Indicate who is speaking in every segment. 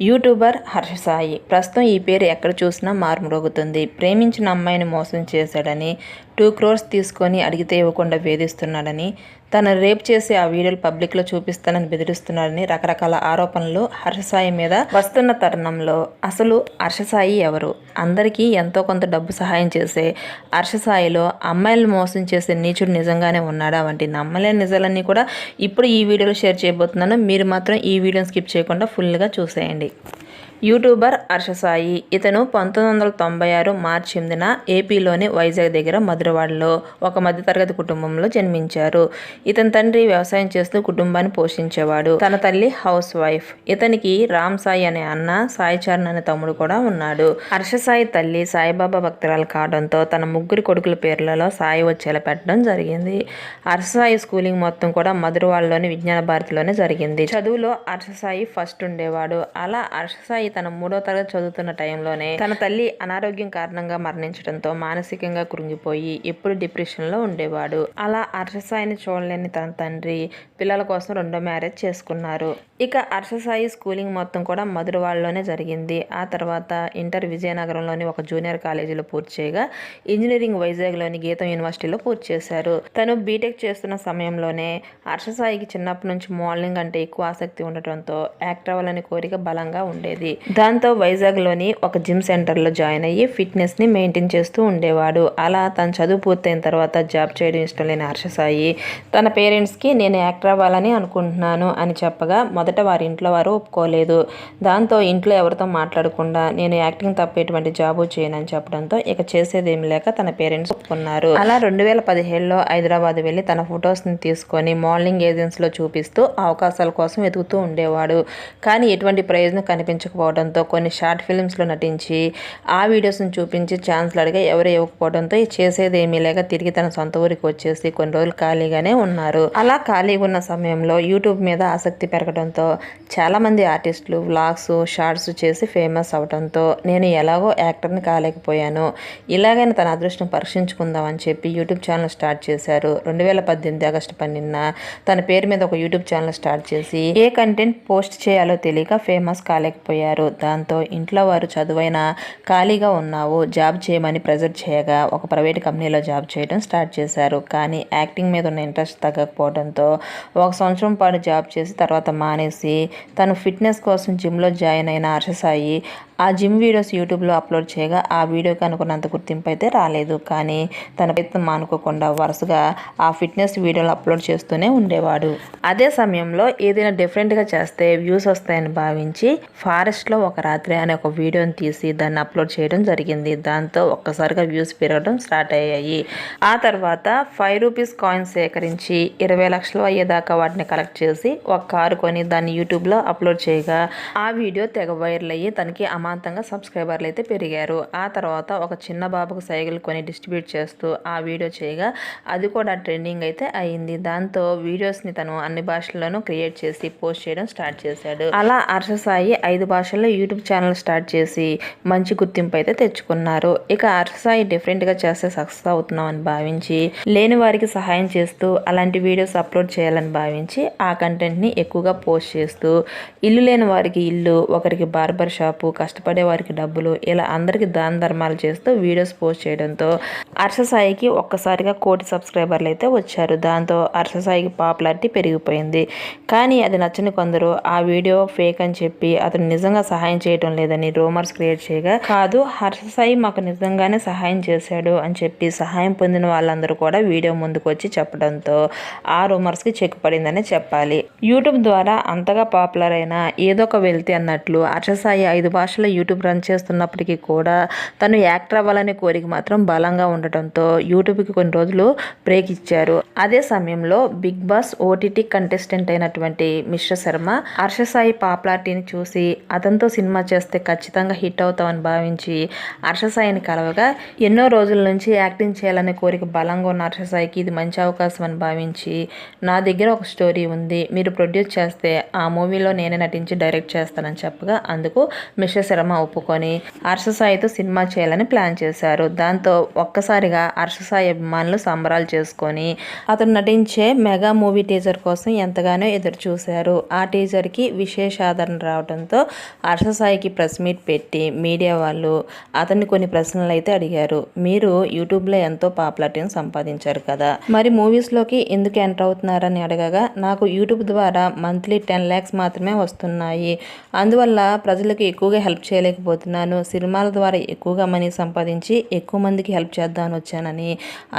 Speaker 1: YouTuber Harsha Sai ప్రస్తుతం ఈ పేరు ఎక్కడ చూసినా మారుమ్రోగుతుంది. ప్రేమించిన అమ్మాయిని మోసం చేశాడని టూ క్రోర్స్ తీసుకొని అడిగితే ఇవ్వకుండా వేధిస్తున్నాడని తను రేప్ చేసి ఆ వీడియోలు పబ్లిక్లో చూపిస్తానని బెదిరిస్తున్నాడని రకరకాల ఆరోపణలు హర్షసాయి మీద వస్తున్న తరుణంలో అసలు హర్షసాయి ఎవరు? అందరికీ ఎంతో కొంత డబ్బు సహాయం చేసే హర్షసాయిలో అమ్మాయిలను మోసం చేసే నీచుడు నిజంగానే ఉన్నాడా? వంటి నమ్మలేని నిజాలన్నీ కూడా ఇప్పుడు ఈ వీడియోలో షేర్ చేయబోతున్నాను. మీరు మాత్రం ఈ వీడియోని స్కిప్ చేయకుండా ఫుల్గా చూసేయండి. యూట్యూబర్ హర్షసాయి. ఇతను పంతొమ్మిది వందల తొంభై ఆరు మార్చి ఎనిమిదిన ఏపీలోని వైజాగ్ దగ్గర మధురవాడలో ఒక మధ్యతరగతి కుటుంబంలో జన్మించారు. ఇతని తండ్రి వ్యవసాయం చేస్తూ కుటుంబాన్ని పోషించేవాడు. తన తల్లి హౌస్ వైఫ్. ఇతనికి రామ్ సాయి అనే అన్న సాయి చరణ్ అనే తమ్ముడు కూడా ఉన్నాడు. హర్షసాయి తల్లి సాయిబాబా భక్తురాలు కావడంతో తన ముగ్గురు కొడుకుల పేర్లలో సాయి వచ్చేలా పెట్టడం జరిగింది. హర్షసాయి స్కూలింగ్ మొత్తం కూడా మధురవాడలోని విజ్ఞాన భారతిలోనే జరిగింది. చదువులో హర్షసాయి ఫస్ట్ ఉండేవాడు. అలా హర్షసాయి తన మూడో తరగతి చదువుతున్న టైంలోనే తన తల్లి అనారోగ్యం కారణంగా మరణించడంతో మానసికంగా కృంగిపోయి ఎప్పుడు డిప్రెషన్లో ఉండేవాడు. అలా అర్షసాయిని చూడలేని తన తండ్రి పిల్లల కోసం రెండో మ్యారేజ్ చేసుకున్నారు. ఇక అర్షసాయి స్కూలింగ్ మొత్తం కూడా మధురవాడలోనే జరిగింది. ఆ తర్వాత ఇంటర్ విజయనగరంలోని ఒక జూనియర్ కాలేజీలో పూర్తి చేయగా ఇంజనీరింగ్ వైజాగ్లోని గీతం యూనివర్సిటీలో పూర్తి చేశారు. తను బీటెక్ చేస్తున్న సమయంలోనే హర్షసాయికి చిన్నప్పటి నుంచి మోడలింగ్ అంటే ఎక్కువ ఆసక్తి ఉండటంతో యాక్టర్ అవ్వాలనే కోరిక బలంగా ఉండేది. దాంతో వైజాగ్లోని ఒక జిమ్ సెంటర్లో జాయిన్ అయ్యి ఫిట్నెస్ని మెయింటైన్ చేస్తూ ఉండేవాడు. అలా తన చదువు పూర్తయిన తర్వాత జాబ్ చేయడం ఇష్టం లేని హర్షసాయి తన పేరెంట్స్కి నేను యాక్టర్ అవ్వాలని అనుకుంటున్నాను అని చెప్పగా మొదట వారి ఇంట్లో వారు ఒప్పుకోలేదు. దాంతో ఇంట్లో ఎవరితో మాట్లాడకుండా నేను యాక్టింగ్ తప్ప ఎటువంటి జాబు చేయనని చెప్పడంతో ఇక చేసేదేం లేక తన పేరెంట్స్ ఒప్పుకున్నారు. అలా రెండు వేల పదిహేడులో హైదరాబాద్ వెళ్ళి తన ఫొటోస్ని తీసుకొని మోడలింగ్ ఏజెన్సీలో చూపిస్తూ అవకాశాల కోసం వెతుకుతూ ఉండేవాడు. కానీ ఎటువంటి ప్రయోజనం ఇవ్వకపోవడంతో కొన్ని షార్ట్ ఫిల్మ్స్లో నటించి ఆ వీడియోస్ని చూపించి ఛాన్స్లు అడిగా ఎవరు ఇవ్వకపోవడంతో చేసేది ఏమీ లేక తిరిగి తన సొంత ఊరికి వచ్చేసి కొన్ని రోజులు ఖాళీగానే ఉన్నారు. అలా ఖాళీగా ఉన్న సమయంలో యూట్యూబ్ మీద ఆసక్తి పెరగడంతో చాలామంది ఆర్టిస్టులు వ్లాగ్స్ షార్ట్స్ చేసి ఫేమస్ అవడంతో నేను ఎలాగో యాక్టర్ని కాలేకపోయాను. ఇలాగైనా తన అదృష్టం పరీక్షించుకుందామని చెప్పి యూట్యూబ్ ఛానల్ స్టార్ట్ చేశారు. రెండు వేల పద్దెనిమిది ఆగస్టు పన్నెండున తన పేరు మీద ఒక యూట్యూబ్ ఛానల్ స్టార్ట్ చేసి ఏ కంటెంట్ పోస్ట్ చేయాలో తెలియక ఫేమస్ కాలేకపోయారు. దాంతో ఇంట్లో వారు చదువైన ఖాళీగా ఉన్నావు. జాబ్ చేయమని ప్రెజర్ చేయగా ఒక ప్రైవేట్ కంపెనీలో జాబ్ చేయడం స్టార్ట్ చేశారు. కానీ యాక్టింగ్ మీద ఉన్న ఇంట్రెస్ట్ తగ్గకపోవడంతో ఒక సంవత్సరం పాటు జాబ్ చేసి తర్వాత మానేసి తను ఫిట్నెస్ కోసం జిమ్లో జాయిన్ అయిన హర్షసాయి ఆ జిమ్ వీడియోస్ యూట్యూబ్లో అప్లోడ్ చేయగా ఆ వీడియోకి అనుకున్నంత గుర్తింపు అయితే రాలేదు. కానీ తన ప్రయత్నం మానుకోకుండా వరుసగా ఆ ఫిట్నెస్ వీడియోలు అప్లోడ్ చేస్తూనే ఉండేవాడు. అదే సమయంలో ఏదైనా డిఫరెంట్గా చేస్తే వ్యూస్ వస్తాయని భావించి ఫారెస్ట్లో ఒక రాత్రి అనే ఒక వీడియోని తీసి దాన్ని అప్లోడ్ చేయడం జరిగింది. దాంతో ఒక్కసారిగా వ్యూస్ పెరగడం స్టార్ట్ అయ్యాయి. ఆ తర్వాత ఫైవ్ రూపీస్ కాయిన్స్ సేకరించి ఇరవై లక్షలు అయ్యేదాకా వాటిని కలెక్ట్ చేసి ఒక కారు కొని దాన్ని యూట్యూబ్లో అప్లోడ్ చేయగా ఆ వీడియో తెగ వైరల్ అయ్యి తనకి అమాంతంగా సబ్స్క్రైబర్లు అయితే పెరిగారు. ఆ తర్వాత ఒక చిన్న బాబుకు సైకిల్ కొని డిస్ట్రిబ్యూట్ చేస్తూ ఆ వీడియో చేయగా అది కూడా ట్రెండింగ్ అయితే అయింది. దాంతో వీడియోస్ని తను అన్ని భాషల్లోనూ క్రియేట్ చేసి పోస్ట్ చేయడం స్టార్ట్ చేశాడు. అలా హర్షసాయి ఐదు భాషల్లో యూట్యూబ్ ఛానల్ స్టార్ట్ చేసి మంచి గుర్తింపు అయితే తెచ్చుకున్నారు. ఇక హర్షసాయి డిఫరెంట్గా చేస్తే సక్సెస్ అవుతున్నాం అని భావించి లేని వారికి సహాయం చేస్తూ అలాంటి వీడియోస్ అప్లోడ్ చేయాలని భావించి ఆ కంటెంట్ని ఎక్కువగా పోస్ట్ చేస్తూ ఇల్లు లేని వారికి ఇల్లు ఒకరికి బార్బర్ షాపు కష్టపడే వారికి డబ్బులు ఇలా అందరికీ దాన ధర్మాలు చేస్తూ వీడియోస్ పోస్ట్ చేయడంతో అర్షసాయికి ఒక్కసారిగా కోటి సబ్స్క్రైబర్లు అయితే వచ్చారు. దాంతో అర్షసాయికి పాపులారిటీ పెరిగిపోయింది. కానీ అది నచ్చని కొందరు ఆ వీడియో ఫేక్ అని చెప్పి అతను నిజంగా సహాయం చేయడం లేదని రూమర్స్ క్రియేట్ చేయగా కాదు హర్షసాయి మాకు నిజంగానే సహాయం చేశాడు అని చెప్పి సహాయం పొందిన వాళ్ళందరూ కూడా వీడియో ముందుకు వచ్చి చెప్పడంతో ఆ రూమర్స్కి చెక్ పడిందని చెప్పాలి. యూట్యూబ్ ద్వారా అంతగా పాపులర్ అయిన ఏదో ఒక వెళ్తే అన్నట్లు అర్షసాయి ఐదు భాషల్లో యూట్యూబ్ రన్ చేస్తున్నప్పటికీ కూడా తను యాక్టర్ అవ్వాలనే కోరిక మాత్రం బలంగా ఉండటంతో యూట్యూబ్కి కొన్ని రోజులు బ్రేక్ ఇచ్చారు. అదే సమయంలో బిగ్ బాస్ ఓటీటీ కంటెస్టెంట్ అయినటువంటి మిశ్ర శర్మ హర్షసాయి పాపులారిటీని చూసి అతనితో సినిమా చేస్తే ఖచ్చితంగా హిట్ అవుతామని భావించి హర్షసాయిని కలవగా ఎన్నో రోజుల నుంచి యాక్టింగ్ చేయాలనే కోరిక బలంగా ఉన్న హర్షసాయికి ఇది మంచి అవకాశం అని భావించి నా దగ్గర ఒక స్టోరీ ఉంది మీరు ప్రొడ్యూస్ చేస్తే ఆ మూవీలో నేనే నటించి డైరెక్ట్ చేస్తానని చెప్పగా అందుకు మిశ్ర శర్మ శర్మ ఒప్పుకొని హర్ష సాయితో సినిమా చేయాలని ప్లాన్ చేశారు. దాంతో ఒక్కసారిగా హర్ష సాయి అభిమానులు సంబరాలు చేసుకొని అతను నటించే మెగా మూవీ టీజర్ కోసం ఎంతగానో ఎదురు చూశారు ఆ టీజర్కి విశేష ఆదరణ రావడంతో హర్ష సాయికి ప్రెస్ మీట్ పెట్టి మీడియా వాళ్ళు అతన్ని కొన్ని ప్రశ్నలు అయితే అడిగారు. మీరు యూట్యూబ్లో ఎంతో పాపులారిటీని సంపాదించారు కదా మరి మూవీస్లోకి ఎందుకు ఎంటర్ అవుతున్నారని అడగగా నాకు యూట్యూబ్ ద్వారా మంత్లీ టెన్ ల్యాక్స్ మాత్రమే వస్తున్నాయి. అందువల్ల ప్రజలకు ఎక్కువగా హెల్ప్ చేయలేకపోతున్నాను. సినిమాల ద్వారా ఎక్కువగా మనీ సంపాదించి ఎక్కువ మందికి హెల్ప్ చేద్దామని వచ్చానని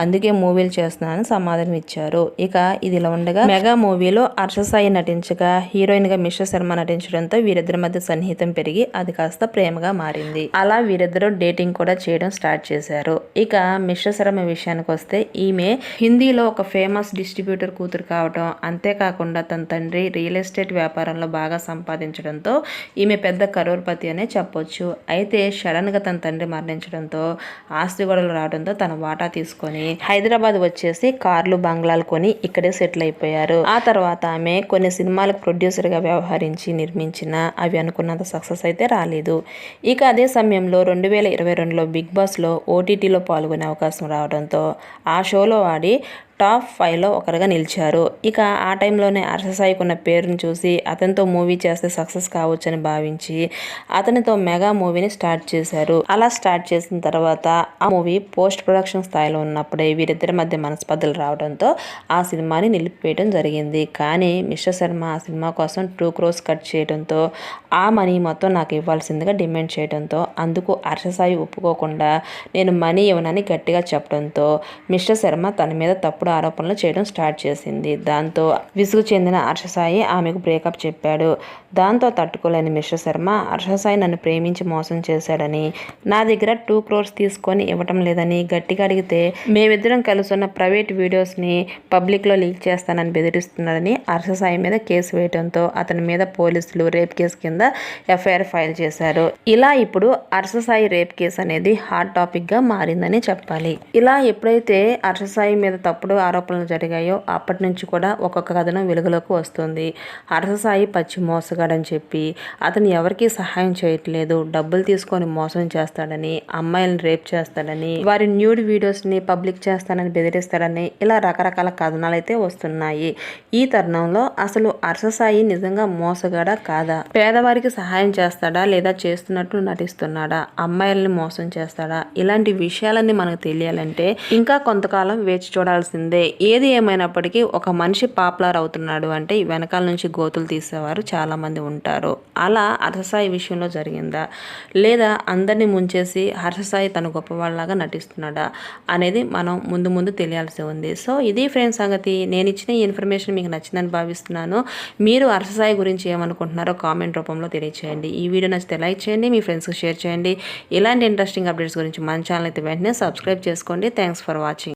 Speaker 1: అందుకే మూవీలు చేస్తున్నానని సమాధానం ఇచ్చారు. ఇక ఇదిలా ఉండగా మెగా మూవీలో హర్ష సాయి నటించగా హీరోయిన్గా మిశ్ర శర్మ నటించడంతో వీరిద్దరి మధ్య సన్నిహితం పెరిగి అది కాస్త ప్రేమగా మారింది. అలా వీరిద్దరూ డేటింగ్ కూడా చేయడం స్టార్ట్ చేశారు. ఇక మిశ్ర శర్మ విషయానికి వస్తే ఈమె హిందీలో ఒక ఫేమస్ డిస్ట్రిబ్యూటర్ కూతురు కావడం అంతేకాకుండా తన తండ్రి రియల్ ఎస్టేట్ వ్యాపారంలో బాగా సంపాదించడంతో ఈమె పెద్ద కరోర్పతి అనే చెప్పొచ్చు. అయితే సడన్గా తన తండ్రి మరణించడంతో ఆస్తి గొడవలు రావడంతో తన వాటా తీసుకొని హైదరాబాద్ వచ్చేసి కార్లు బంగ్లాలు కొని ఇక్కడే సెటిల్ అయిపోయారు. ఆ తర్వాత ఆమె కొన్ని సినిమాలకు ప్రొడ్యూసర్గా వ్యవహరించి నిర్మించిన అవి అనుకున్నంత సక్సెస్ అయితే రాలేదు. ఇక అదే సమయంలో రెండు వేల ఇరవై రెండులో బిగ్ బాస్లో ఓటీటీలో పాల్గొనే అవకాశం రావడంతో ఆ షోలో ఆడి టాప్ ఫైవ్లో ఒకరుగా నిలిచారు. ఇక ఆ టైంలోనే అర్షసాయికి ఉన్న పేరును చూసి అతనితో మూవీ చేస్తే సక్సెస్ కావచ్చని భావించి అతనితో మెగా మూవీని స్టార్ట్ చేశారు. అలా స్టార్ట్ చేసిన తర్వాత ఆ మూవీ పోస్ట్ ప్రొడక్షన్ స్థాయిలో ఉన్నప్పుడే వీరిద్దరి మధ్య మనస్పర్ధలు రావడంతో ఆ సినిమాని నిలిపివేయడం జరిగింది. కానీ మిశ్ర శర్మ ఆ సినిమా కోసం టూ క్రోస్ కట్ చేయడంతో ఆ మనీ మొత్తం నాకు ఇవ్వాల్సిందిగా డిమాండ్ చేయడంతో అందుకు అర్షసాయి ఒప్పుకోకుండా నేను మనీ ఇవ్వనని గట్టిగా చెప్పడంతో మిశ్ర శర్మ తన మీద తప్పుడు ఆరోపణలు చేయడం స్టార్ట్ చేసింది. దాంతో విసుగు చెందిన హర్షసాయి ఆమెకు బ్రేకప్ చెప్పాడు. దాంతో తట్టుకోలేని మిశ్ర శర్మ హర్షసాయి నన్ను ప్రేమించి మోసం చేశాడని నా దగ్గర టూ క్రోర్స్ తీసుకొని ఇవ్వటం లేదని గట్టిగా అడిగితే మేమిద్దరం కలుసున్న ప్రైవేట్ వీడియోస్ని పబ్లిక్లో లీక్ చేస్తానని బెదిరిస్తున్నాడని హర్షసాయి మీద కేసు వేయడంతో అతని మీద పోలీసులు రేప్ కేసు కింద ఎఫ్ఐఆర్ ఫైల్ చేశారు. ఇలా ఇప్పుడు అర్షసాయి రేప్ కేసు అనేది హాట్ టాపిక్గా మారిందని చెప్పాలి. ఇలా ఎప్పుడైతే అర్షసాయి మీద తప్పుడు ఆరోపణలు జరిగాయో అప్పటి నుంచి కూడా ఒక్కొక్క కథనం వెలుగులోకి వస్తుంది. హర్షసాయి పచ్చి మోసగాడని చెప్పి అతను ఎవరికీ సహాయం చేయట్లేదు డబ్బులు తీసుకొని మోసం చేస్తాడని అమ్మాయిలను రేప్ చేస్తాడని వారి న్యూడ్ వీడియోస్ని పబ్లిక్ చేస్తానని బెదిరిస్తాడని ఇలా రకరకాల కథనాలు అయితే వస్తున్నాయి. ఈ తరుణంలో అసలు హర్షసాయి నిజంగా మోసగాడా కాదా? పేదవారికి సహాయం చేస్తాడా లేదా చేస్తున్నట్టు నటిస్తున్నాడా? అమ్మాయిల్ని మోసం చేస్తాడా? ఇలాంటి విషయాలన్నీ మనకు తెలియాలంటే ఇంకా కొంతకాలం వేచి చూడాల్సింది. ఏది ఏమైనప్పటికీ ఒక మనిషి పాపులర్ అవుతున్నాడు అంటే వెనకాల నుంచి గోతులు తీసేవారు చాలామంది ఉంటారు. అలా హర్షసాయి విషయంలో జరిగిందా? లేదా అందరినీ ముంచేసి హర్షసాయి తన గొప్పవాళ్ళలాగా నటిస్తున్నాడా అనేది మనం ముందు ముందు తెలియాల్సి ఉంది. సో ఇది ఫ్రెండ్స్ సంగతి. నేను ఇచ్చిన ఈ ఇన్ఫర్మేషన్ మీకు నచ్చిందని భావిస్తున్నాను. మీరు హర్షసాయి గురించి ఏమనుకుంటున్నారో కామెంట్ రూపంలో తెలియచేయండి. ఈ వీడియో నచ్చితే లైక్ చేయండి మీ ఫ్రెండ్స్కి షేర్ చేయండి. ఇలాంటి ఇంట్రెస్టింగ్ అప్డేట్స్ గురించి మన ఛానల్ అయితే వెంటనే సబ్స్క్రైబ్ చేసుకోండి. Thanks for watching.